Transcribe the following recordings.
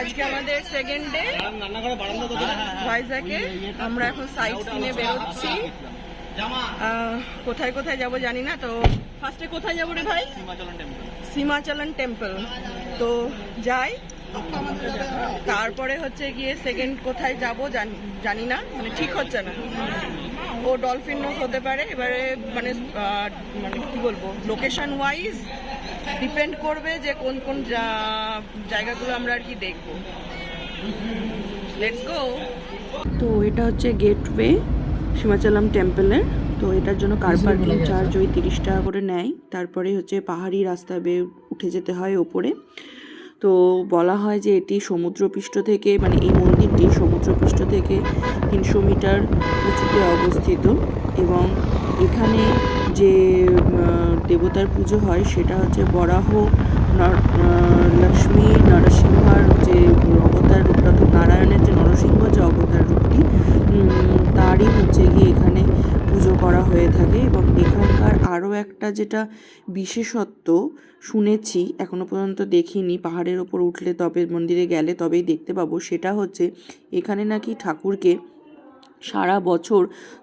আজকে আমাদের second day ভাইজাকে আমরা এখন সাইট সিনে বেরোচ্ছি। কোথায় কোথায় যাব জানি না, তো ফার্স্টে কোথায় যাব রে ভাই? সীমাচলন টেম্পল তো যাই, তারপরে হচ্ছে গিয়ে সেকেন্ড কোথায় যাব জানি না মানে ঠিক হচ্ছে না। ও ডলফিন নোস হতে পারে, এবারে মানে মানে কি বলব লোকেশন ওয়াইজ ডিপেন্ড করবে যে কোন কোন জায়গাগুলো আমরা আর কি দেখব। লেটস গো তো এটা হচ্ছে গেটওয়ে সীমাচলম টেম্পলের তো এটার জন্য কার পার্কিং চার্জ ওই তিরিশ টাকা করে নেয়। তারপরে হচ্ছে পাহাড়ি রাস্তা বেয়ে উঠে যেতে হয় ওপরে। তো বলা হয় যে এটি সমুদ্রপৃষ্ঠ থেকে মানে এই মন্দিরটি সমুদ্রপৃষ্ঠ থেকে তিনশো মিটার উঁচুতে অবস্থিত এবং এখানে যে দেবতার পুজো হয় সেটা হচ্ছে বরাহ লক্ষ্মী, নরসিংহার যে অবতার রূপটা তো নারায়ণের যে নরসিংহ যে অবতার রূপটি তারই হচ্ছে গিয়ে এখানে পুজো করা হয়ে থাকে এবং এখানকার আরও একটা যেটা বিশেষত্ব শুনেছি, এখনও পর্যন্ত দেখিনি, পাহাড়ের ওপর উঠলে তবে, মন্দিরে গেলে তবেই দেখতে পাবো, সেটা হচ্ছে এখানে নাকি ঠাকুরকে সারা বছর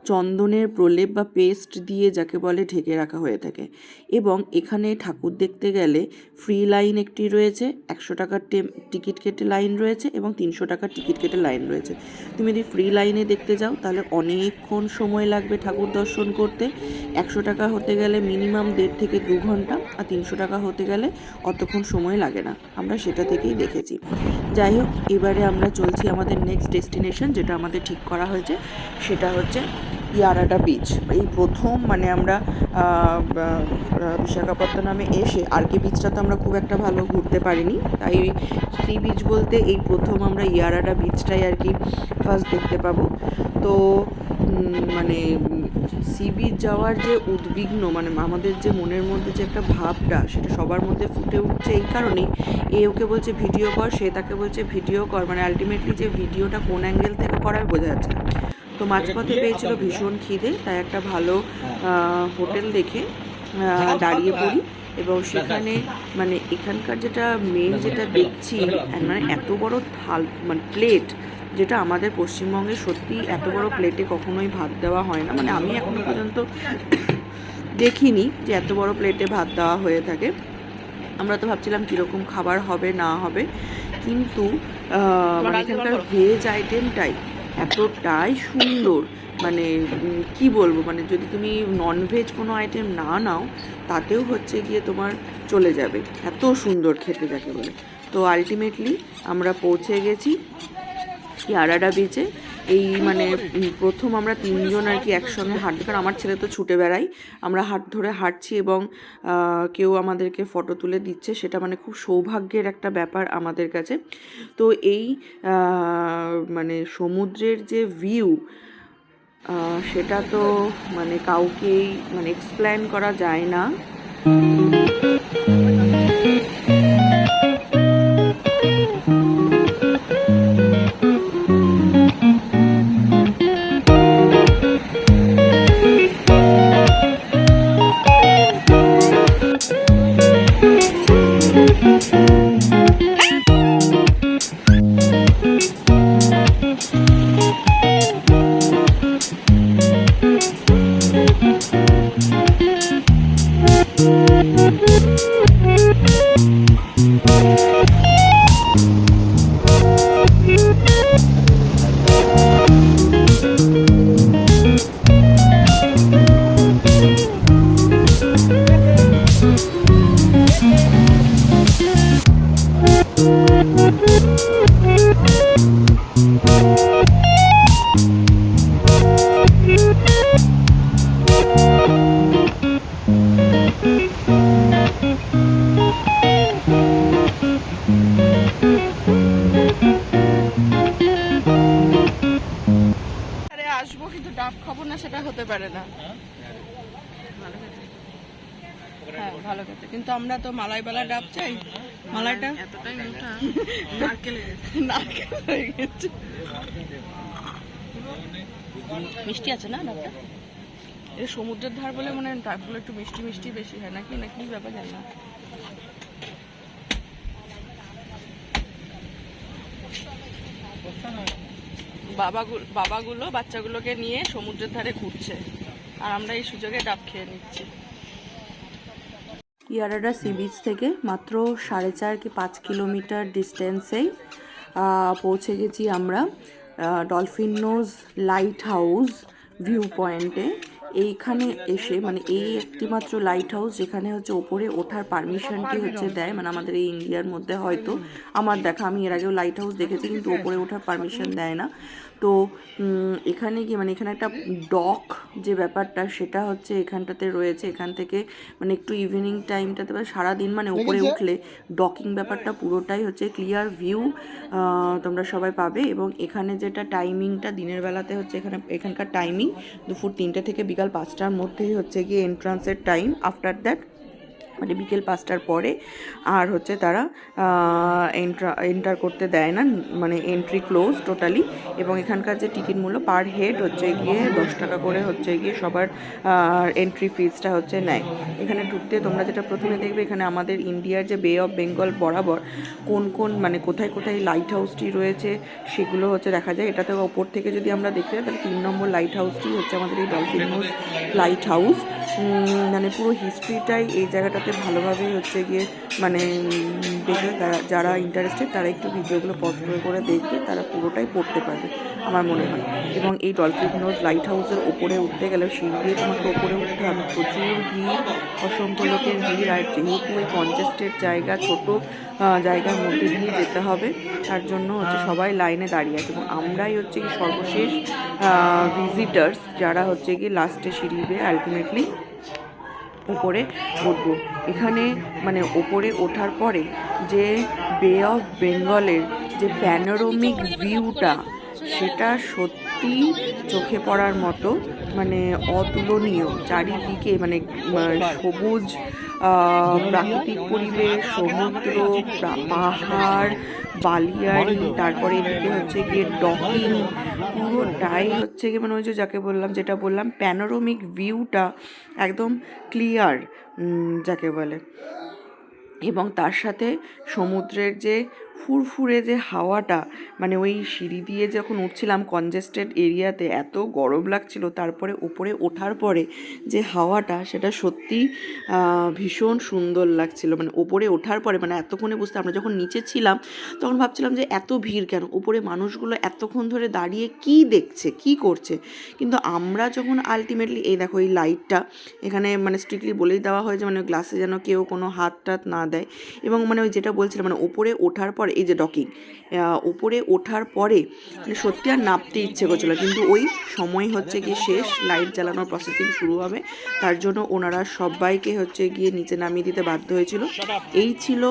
চন্দনের প্রলেপ বা পেস্ট দিয়ে যাকে বলে ঢেকে রাখা হয়ে থাকে। এবং এখানে ঠাকুর দেখতে গেলে ফ্রি লাইন একটি রয়েছে, একশো টাকার টিকিট কেটে লাইন রয়েছে এবং তিনশো টাকার টিকিট কেটে লাইন রয়েছে। তুমি যদি ফ্রি লাইনে দেখতে যাও, তাহলে অনেকক্ষণ সময় লাগবে ঠাকুর দর্শন করতে। একশো টাকা হতে গেলে মিনিমাম দেড় থেকে দু ঘণ্টা, আর তিনশো টাকা হতে গেলে অতক্ষণ সময় লাগে না। আমরা সেটা থেকেই দেখেছি। যাই হোক, এবারে আমরা চলছি আমাদের নেক্সট ডেস্টিনেশন যেটা আমাদের ঠিক করা হয়েছে, সেটা হচ্ছে ইয়ারাডা বিচ এই প্রথম মানে আমরা বিশাখাপত্তনমে এসে আর কে বিচটা তো আমরা খুব একটা ভালো ঘুরতে পারিনি। তাই সি বিচ বলতে এই প্রথম আমরা ইয়ারাডা বিচটাই আর কি ফার্স্ট দেখতে পাবো। তো মানে সি বিচ যাওয়ার যে উদ্বিগ্ন মানে আমাদের যে মনের মধ্যে যে একটা ভাবটা সেটা সবার মধ্যে ফুটে উঠছে এই কারণেই। এ ওকে বলছে ভিডিও কর সে তাকে বলছে ভিডিও কর। মানে আলটিমেটলি যে ভিডিওটা কোন অ্যাঙ্গেল থেকে করার বোঝা যাচ্ছে তো মাঝপথে পেয়েছিল ভীষণ খিদে তাই একটা ভালো হোটেল দেখে দাঁড়িয়ে পড়ি এবং সেখানে মানে এখানকার যেটা মেন যেটা দেখছি মানে এত বড় থাল মানে প্লেট যেটা আমাদের পশ্চিমবঙ্গে সত্যি এত বড় প্লেটে কখনোই ভাত দেওয়া হয় না। মানে আমি এখনও পর্যন্ত দেখিনি যে এত বড় প্লেটে ভাত দেওয়া হয়ে থাকে। আমরা তো ভাবছিলাম কীরকম খাবার হবে, না হবে। কিন্তু মানে এখানকার ভেজ আইটেমটাই এতটাই সুন্দর। মানে কি বলব? মানে যদি তুমি ননভেজ কোনো আইটেম না নাও, তাতেও হচ্ছে গিয়ে তোমার চলে যাবে। এত সুন্দর খেতে যাকে বলে। তো আলটিমেটলি আমরা পৌঁছে গেছি। ইয়ারাডা বিচে, এই মানে প্রথম আমরা তিনজন আর কি একসঙ্গে হাঁটতে কারণ আমার ছেলে তো ছুটে বেড়াই আমরা হাট ধরে হাঁটছি এবং কেউ আমাদেরকে ফটো তুলে দিচ্ছে, সেটা মানে খুব সৌভাগ্যের একটা ব্যাপার আমাদের কাছে। তো এই মানে সমুদ্রের যে ভিউ সেটা তো মানে কাউকেই মানে এক্সপ্লেন করা যায় না। পারে না। ভালো খেতে। হ্যাঁ ভালো খেতে। কিন্তু আমরা তো মালাইবালা ডাব চাই। মালাইটা এতটাই মোটা। নারকেল নারকেল হয়ে গেছে। মিষ্টি আছে না ডাবটা? এটা সমুদ্রের ধার বলে মনে হয় ডাবগুলো একটু মিষ্টি মিষ্টি বেশি হয়। নাকি? নাকি ব্যাপার জানি বাবাগুলো বাবাগুলো, বাচ্চাগুলোকে নিয়ে সমুদ্রের ধারে ঘুরছে। আর আমরা এই সুযোগে ডাব খেয়ে নিচ্ছি। ইয়ারাডা সি বিচ থেকে মাত্র সাড়ে চার কি পাঁচ কিলোমিটার ডিস্টেন্সেই পৌঁছে গেছি আমরা dolphin nose lighthouse view পয়েন্টে এইখানে এসে মানে এই একটি মাত্র লাইট হাউস যেখানে হচ্ছে ওপরে ওঠার পারমিশনটি হচ্ছে দেয় মানে আমাদের এই ইন্ডিয়ার মধ্যে হয়তো আমার দেখা আমি এর আগেও লাইট হাউস দেখেছি কিন্তু ওপরে ওঠার পারমিশন দেয় না। তো এখানে গিয়ে মানে এখানে একটা ডক যে ব্যাপারটা সেটা হচ্ছে এখানটাতে রয়েছে। এখান থেকে মানে একটু ইভিনিং টাইমটাতে বা সারাদিন মানে উপরে উঠলে ডকিং ব্যাপারটা পুরোটাই হচ্ছে ক্লিয়ার ভিউ তোমরা সবাই পাবে। এবং এখানে যেটা টাইমিংটা দিনের বেলাতে হচ্ছে এখানে এখানকার টাইমিং দুপুর তিনটে থেকে বিকাল পাঁচটার মধ্যেই হচ্ছে গিয়ে এন্ট্রান্সের টাইম আফটার দ্যাট মানে বিকেল পাঁচটার পরে। আর হচ্ছে তারা এন্ট্রা এন্টার করতে দেয় না মানে এন্ট্রি ক্লোজ টোটালি এবং এখানকার যে টিকিট মূল্য পার হেড হচ্ছে গিয়ে দশ টাকা করে হচ্ছে গিয়ে সবার এন্ট্রি ফিজটা হচ্ছে নেয়। এখানে ঢুকতে তোমরা যেটা প্রথমে দেখবে, এখানে আমাদের ইন্ডিয়ার যে বে অফ বেঙ্গল বরাবর কোন কোন মানে কোথায় কোথায় লাইট হাউসটি রয়েছে, সেগুলো হচ্ছে দেখা যায়। এটাতে ওপর থেকে যদি আমরা দেখতে পাই তাহলে তিন নম্বর লাইট হাউসটি হচ্ছে আমাদের এই ডলফিন হাউস লাইট হাউস মানে পুরো হিস্ট্রিটাই এই জায়গাটাতে ভালোভাবেই হচ্ছে গিয়ে মানে দেখে যারা ইন্টারেস্টেড তারা একটু ভিডিওগুলো পজ করে দেখবে, তারা পুরোটাই পড়তে পারবে আমার মনে হয়। এবং এই ডলফিন নোজ লাইট হাউসের ওপরে উঠতে গেলে সিঁড়ি দিয়ে তোমাকে ওপরে উঠতে হবে। প্রচুর ভিড়, অসংখ্য লোকের ভিড়, আর যেহেতু ওই কনজেস্টেড জায়গা, ছোট জায়গার মধ্যে দিয়ে যেতে হবে, তার জন্য হচ্ছে সবাই লাইনে দাঁড়িয়ে আছে। এবং আমরাই হচ্ছে কি সর্বশেষ ভিজিটার্স যারা হচ্ছে কি লাস্টে সিঁড়ি বেয়ে আলটিমেটলি উপরে উঠবো এখানে মানে ওপরে ওঠার পরে যে বে অফ বেঙ্গলের যে প্যানোরমিক ভিউটা সেটা সত্যি চোখে পড়ার মতো মানে অতুলনীয়। চারিদিকে মানে সবুজ প্রাকৃতিক পরিবেশ, সমুদ্র পাহাড় বালিয়াড়ি, তারপরে এদিকে হচ্ছে গিয়ে ডকিং পুরো পুরোটাই হচ্ছে গিয়ে মানে ওই যে যাকে বললাম, যেটা বললাম প্যানোরমিক ভিউটা একদম ক্লিয়ার যাকে বলে। এবং তার সাথে সমুদ্রের যে ফুরফুরে যে হাওয়াটা মানে ওই সিঁড়ি দিয়ে যখন উঠছিলাম কনজেস্টেড এরিয়াতে, এত গরম লাগছিল, তারপরে ওপরে ওঠার পরে যে হাওয়াটা, সেটা সত্যি ভীষণ সুন্দর লাগছিল। মানে ওপরে ওঠার পরে মানে এতক্ষণে বুঝতে, আমরা যখন নিচে ছিলাম, তখন ভাবছিলাম যে এত ভিড় কেন? উপরে মানুষগুলো এতক্ষণ ধরে দাঁড়িয়ে কি দেখছে, কি করছে? কিন্তু আমরা যখন আলটিমেটলি এই দেখো এই লাইটটা এখানে মানে স্ট্রিক্টলি বলেই দেওয়া হয় যে মানে গ্লাসে যেন কেউ কোনো হাত টাত না দেয়। এবং মানে ওই যেটা বলছিলাম মানে ওপরে ওঠার পরে এই যে ডকিং ওপরে ওঠার পরে মানে সত্যি আর নাপতে ইচ্ছে করছিল কিন্তু ওই সময় হচ্ছে গিয়ে শেষ লাইট জ্বালানোর প্রসেসিং শুরু হবে। তার জন্য ওনারা সবাইকে হচ্ছে গিয়ে নিচে নামিয়ে দিতে বাধ্য হয়েছিল। এই ছিল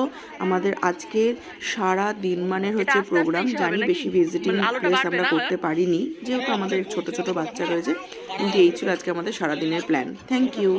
আমাদের আজকের সারা দিন মানের হচ্ছে প্রোগ্রাম জানি বেশি ভিজিটিং প্লেস আমরা করতে পারিনি যেহেতু আমাদের ছোট ছোট বাচ্চা রয়েছে। কিন্তু এই ছিল আজকে আমাদের সারাদিনের প্ল্যান থ্যাংক ইউ